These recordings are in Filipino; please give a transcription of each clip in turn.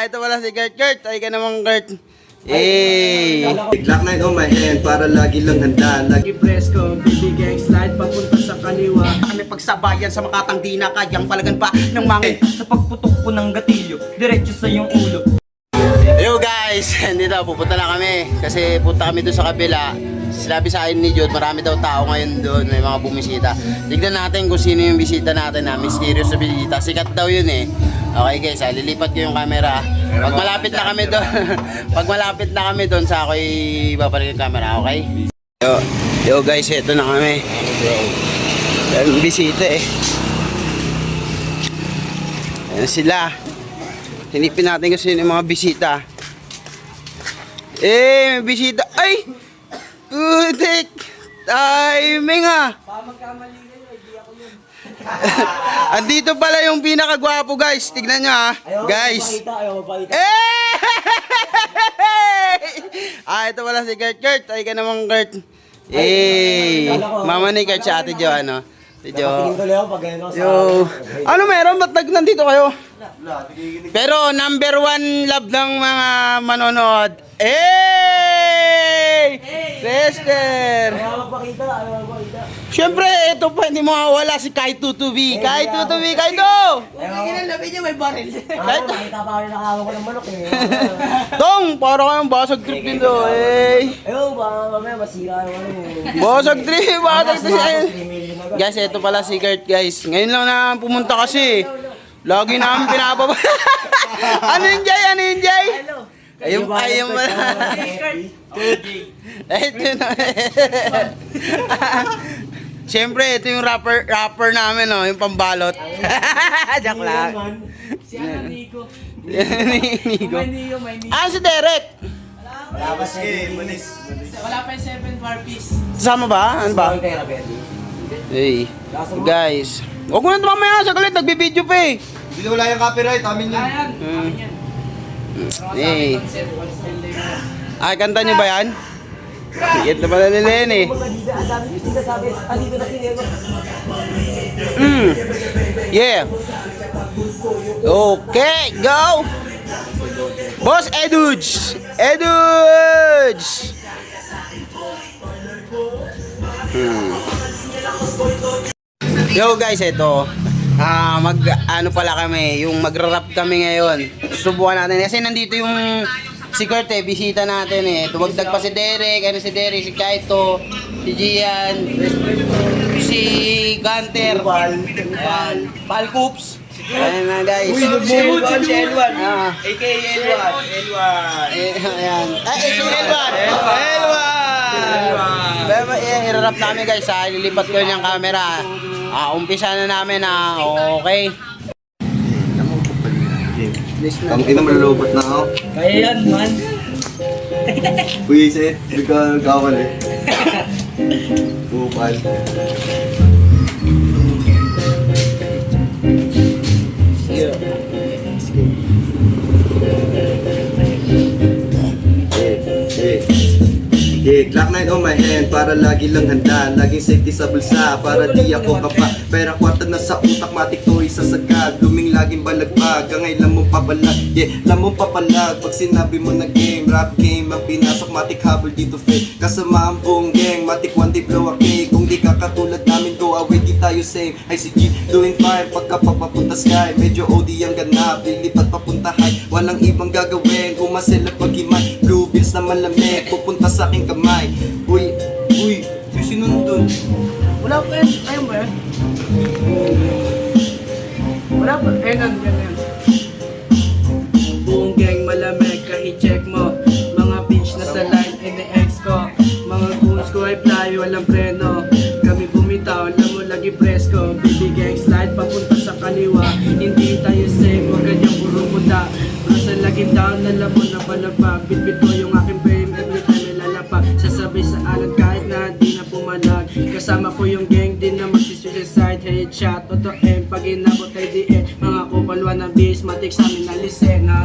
Ah, ito pala si Kurt. Kurt, ay ka naman Kurt. Eh. Glock 9 on my hand para lagi lang handa Lagi presko, bibigay slide papunta sa kaliwa Kami pagsabayan sa makatang di na kayang palagan pa ng mga Sa pagputok po ng gatilyo, diretso sa iyong ulo. Guys, dito pupunta na kami kasi punta kami doon sa kabila. Sinabi sa akin ni Jod, marami daw tao ngayon doon, may mga bumisita. Tignan natin kung sino yung bisita natin na mysterious na bisita. Sikat daw yun eh. Okay guys, ah, lilipat ko yung camera. Pag malapit na kami doon, pag malapit na kami doon sa ako'y babalik yung camera, okay? Yo, yo guys, eto na kami. Yung bisita eh. Ayan sila. Hinipin natin sino yung mga bisita. Eh, may bisita. Ay! Putik! Timing ah! Andito pala yung pinakagwapo guys. Tignan nyo ah. Guys. ayaw mapakita. Eh! ah, ito pala si Kurt. Kurt, ay ka naman Kurt. Eh, mama ni Kurt sa ate Jo, ano? Jo. tuloy ako pag gano'n Yo. Ano meron? Ba't nag- nandito kayo? Pero number one love ng mga manonood. Eh! Lester! Ayaw mapakita, ayaw mapakita. Siyempre, ito pa hindi mawawala si Kai Tutubi. Kai Tutubi, Kai to! Labi niya may baril Ayaw, makita pa ako nakakawa ko ng manok eh. Tong, para kayong basag trip din to. Eh. Ayaw, baka mamaya masira yung ano eh. Basag trip, basag trip. 3 million agad. Guys, ito pala si Kurt, guys. Ngayon lang na pumunta kasi. Lagi namin pinapaba. ano yung Jay? Ano yung Jay? Ayun, ayun mo Ito na. Siyempre, ito yung rapper, rapper namin, no? Yung pambalot. Joke lang. Si ano Nico Nico, Ah, si Derek. Wala pa yung 7 war piece Kasama ba? Ano ba? Hey, guys. Huwag mo na mamaya, saglit, nagbibideo pa eh. Hindi wala yung copyright, amin yun Ayan, Hmm. akin yan Eh. Film Ay, kanta niyo ba yan? Higit na pala nila yan eh. Mm. Yeah. Okay, go! Boss Eduge! Eduge! Hmm. Yo guys, ito. Ah, mag ano pala kami, yung magra-rap kami ngayon. Subukan natin kasi nandito yung si Kurt eh, bisita natin eh. Tumagdag pa si Derek, ano si Derek, si Kaito, si Gian, si Gunter, Ayan, Pal Coops. Ayan na guys. Si Elwan, si Elwan Ah. A.K.A. Elwan Elwan Eh, ayan. Ay, eh, si Elwan! Elwan! Beba, eh, irarap namin guys ha. Ililipat ko yung camera. Ah, umpisa na namin na. Okay. Ang ina malulobot na ako. Kaya yan, man. Uy, isa Hindi ka gawal eh. Bupal Yeah, Glock 9 on my hand. Para lagi lang handa Laging safety sa bulsa. Para di ako kapa. Pera kwarta na sa utak matik to isa sagad Luming laging balagbag. Angay lang mong papalag Yeah, lang mong papalag. Pag sinabi mo na game, rap game Ang pinasok matik habol dito fake Kasama ang buong gang Matik one day blow a cake. Kung di ka katulad namin go away di tayo same. ICG doing fine pagka papapunta sky Medyo OD ang ganap Lilipat papunta high. Walang ibang gagawin Umasel at paghimay Blue bills na malamig Pupunta sa aking kamay. Uy, uy, yung sinundon Wala pa yan, ayun ba yan? Wala pa, ayun yan, yan, Buong gang malamig, kahit check mo. Mga bitch na sa line, in-ex ko. Mga goons ko ay fly, walang preno. Kami bumitaw, alam mo lagi presko. Bibigay slide, papunta sa kaliwa. Hindi tayo safe, huwag ganyang puro muda Nasa laging down, alam mo na palabag Bitbit ko kupal, ka ng bismatik sa amin na lisena.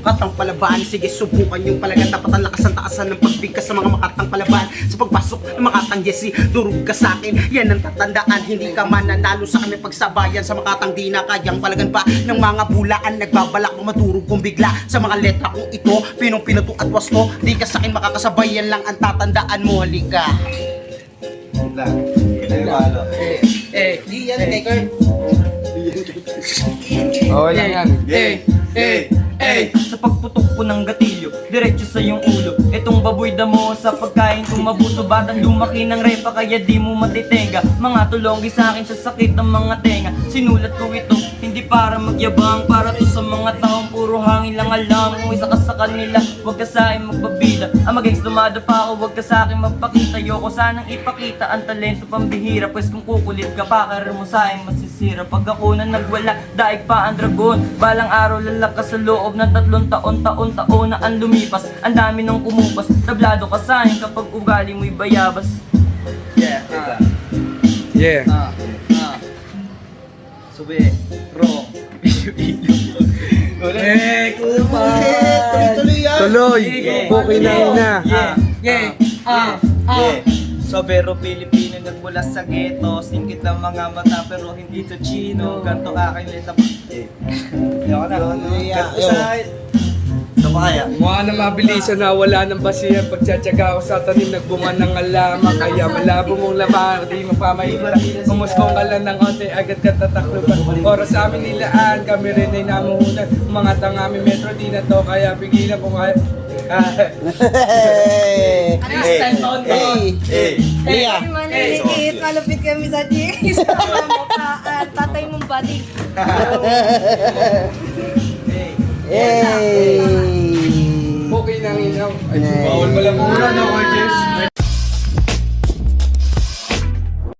Makatang palaban, sige subukan yung palagan. Dapat ang lakas ang taasan ng pagbigkas sa mga makatang palaban. Sa pagpasok ng makatang Jesse, durug ka sa akin. Yan ang tatandaan, hindi ka mananalo sa aming pagsabayan. Sa makatang di na kayang palagan pa ng mga bulaan Nagbabalak mo maturog kung bigla. Sa mga letra kong ito, pinong pinato at wasto Di ka sa akin makakasabay, yan lang ang tatandaan mo Halika. Lang. Eh. Oo lang yan. Eh, eh, Eh, sa pagputok ko ng gatilyo, diretso sa iyong ulo. Itong baboy damo sa pagkain kong mabuso Batang lumaki ng repa kaya di mo matitenga. Mga tulonggi sa akin sa sakit ng mga tenga. Sinulat ko ito, hindi para magyabang Para to sa mga taong puro hangin lang alam Kung isa ka sa kanila, huwag ka sa akin magbabida. Ang mag dumado pa ako, huwag ka sa akin magpakita. Yoko sanang ipakita ang talento pambihira. Pues kung kukulit ka pa, karir mo sa akin masisira. Pag ako na nagwala, daig pa ang dragon. Balang araw lalakas sa loob ng tatlong taon Taon na ang lumipas, ang dami nang kumupas Tablado ka sa akin kapag ugali mo'y bayabas. Yeah, ah, Yeah. ah, ah. Sube, ro, Eh, Tuloy-tuloy yan. Tuloy. Bukay na ina. Yeah, yeah, ah, ah. yeah. Sobero Pilipino nagmula sa ghetto. Singkit ang mga mata pero hindi to chino. Ganto aking leta Ayoko na Ganto sa pa kaya? Mukha na mabilisan na wala ng basihan Pagtsatsaga ko sa tanim nagbunga ng alama Kaya malabo mong laman Di mo pa makikita Kumuskong ka lang ng onte Agad ka tatakluban Oras sa amin nilaan Kami rin ay namuhunan Mga tangami metro di na to Kaya pigilan kung kaya Ah, Hey! Eh, Hey! eh, Lia! Ay, maniliit, malupit kami sa G's. Mukhaan, tatay mong balik. Hey! Bukay na ina Ay, bawal mo lang muna no, Jess